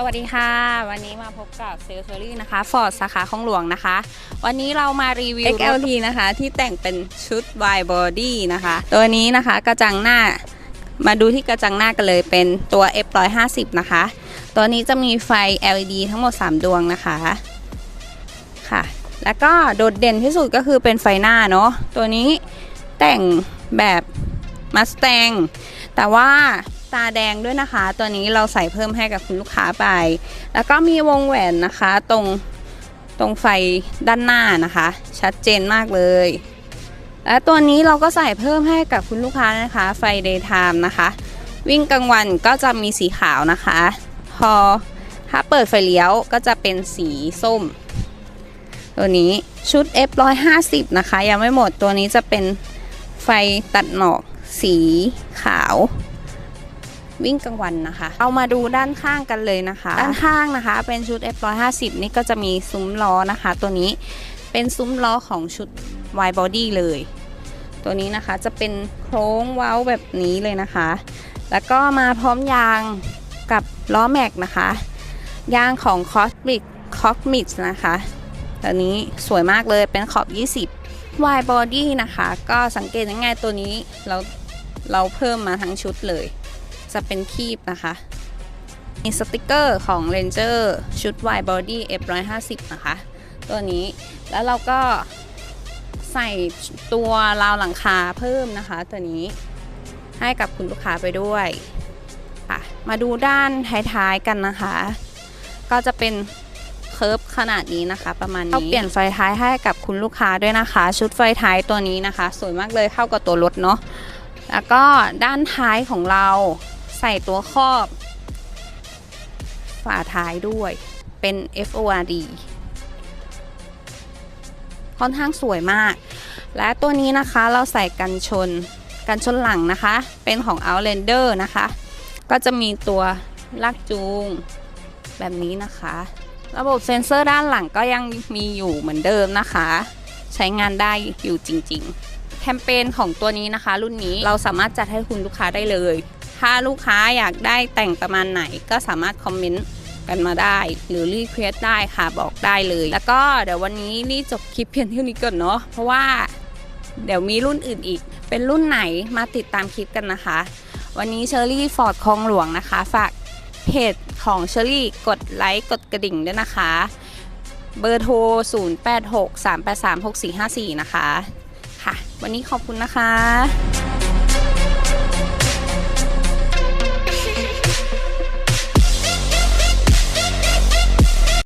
สวัสดีค่ะ วันนี้มาพบกับเซลล์เชอรี่นะคะฟอร์ดสาขาของหลวงนะคะ วันนี้เรามารีวิว XLT นะคะ ที่แต่งเป็นชุด wide body นะคะ ตัวนี้นะคะกระจังหน้ามาดูที่กระจังหน้ากันเลยเป็นตัว F150 นะคะ ตัวนี้จะมีไฟ LED ทั้งหมด 3 ดวงนะคะค่ะ แล้วก็โดดเด่นที่สุดก็คือเป็นไฟหน้าเนาะตัวนี้แต่งแบบ Mustang แต่ว่า ตาแดงด้วยนะคะ ตัวนี้เราใส่เพิ่มให้กับคุณลูกค้าไป แล้วก็มีวงแหวนนะคะตรงตรงไฟด้านหน้านะคะ ชัดเจนมากเลย และตัวนี้เราก็ใส่เพิ่มให้กับคุณลูกค้านะคะ ไฟ daytime นะคะ วิ่งกลางวันก็จะมีสีขาวนะคะ พอถ้าเปิดไฟเลี้ยวก็จะเป็นสีส้ม ตัวนี้ชุด F150 นะคะ ยังไม่หมดตัวนี้จะเป็นไฟตัดหมอกสีขาว วิ่งกลางวันนะคะ เอามาดูด้านข้างกันเลยนะคะ ด้านข้างนะคะ เป็นชุด F150 นี่ก็จะมีซุ้มล้อนะคะ ตัวนี้เป็นซุ้มล้อของชุด wide body เลย ตัวนี้นะคะจะเป็นโครงเว้าแบบนี้เลยนะคะ แล้วก็มาพร้อมยางกับล้อแม็กนะคะ ยางของ Cosmic Cosmic นะคะตัวนี้สวยมากเลยเป็นขอบ 20 wide body นะคะ ก็สังเกตง่ายๆตัวนี้เราเราเพิ่มมาทั้งชุดเลย จะเป็นคีบนะคะ มีสติกเกอร์ของ Ranger ชุด wide body F150 นะคะ ตัวนี้แล้วเราก็ใส่ตัวราวหลังคาเพิ่มนะคะ ตัวนี้ให้กับคุณลูกค้าไปด้วยค่ะมาดูด้านท้ายๆกันนะคะ ก็จะเป็นเคิร์ฟขนาดนี้นะคะ ประมาณนี้เราเปลี่ยนไฟท้ายให้กับคุณลูกค้าด้วยนะคะ ชุดไฟท้ายตัวนี้นะคะ สวยมากเลยเข้ากับตัวรถเนาะแล้วก็ด้านท้ายของเรา ใส่ตัวครอบ ฝาท้ายด้วยเป็น FORD ค่อนข้างสวยมาก และตัวนี้นะคะเราใส่กันชน กันชนหลังนะคะ เป็นของ Outlander นะคะ ก็จะมีตัวลากจูงแบบนี้นะคะ ระบบเซ็นเซอร์ด้านหลังก็ยังมีอยู่เหมือนเดิมนะคะ ใช้งานได้อยู่จริง ๆ แคมเปญของตัวนี้นะคะ รุ่นนี้เราสามารถจัดให้คุณลูกค้าได้เลย ถ้าลูกค้าอยากได้แต่งประมาณไหนก็สามารถคอมเมนต์กันมาได้ หรือรีเควสได้ค่ะบอกได้เลย แล้วก็เดี๋ยววันนี้รีจบคลิปเพียงเท่านี้ก่อนเนาะเพราะว่าเดี๋ยวมีรุ่นอื่นอีก เป็นรุ่นไหนมาติดตามคลิปกันนะคะ วันนี้เชอรี่ฟอร์ดคลองหลวงนะคะ ฝากเพจของเชอรี่กดไลค์กดกระดิ่งด้วยนะคะ เบอร์โทร 0863836454 นะคะ ค่ะ วันนี้ขอบคุณนะคะ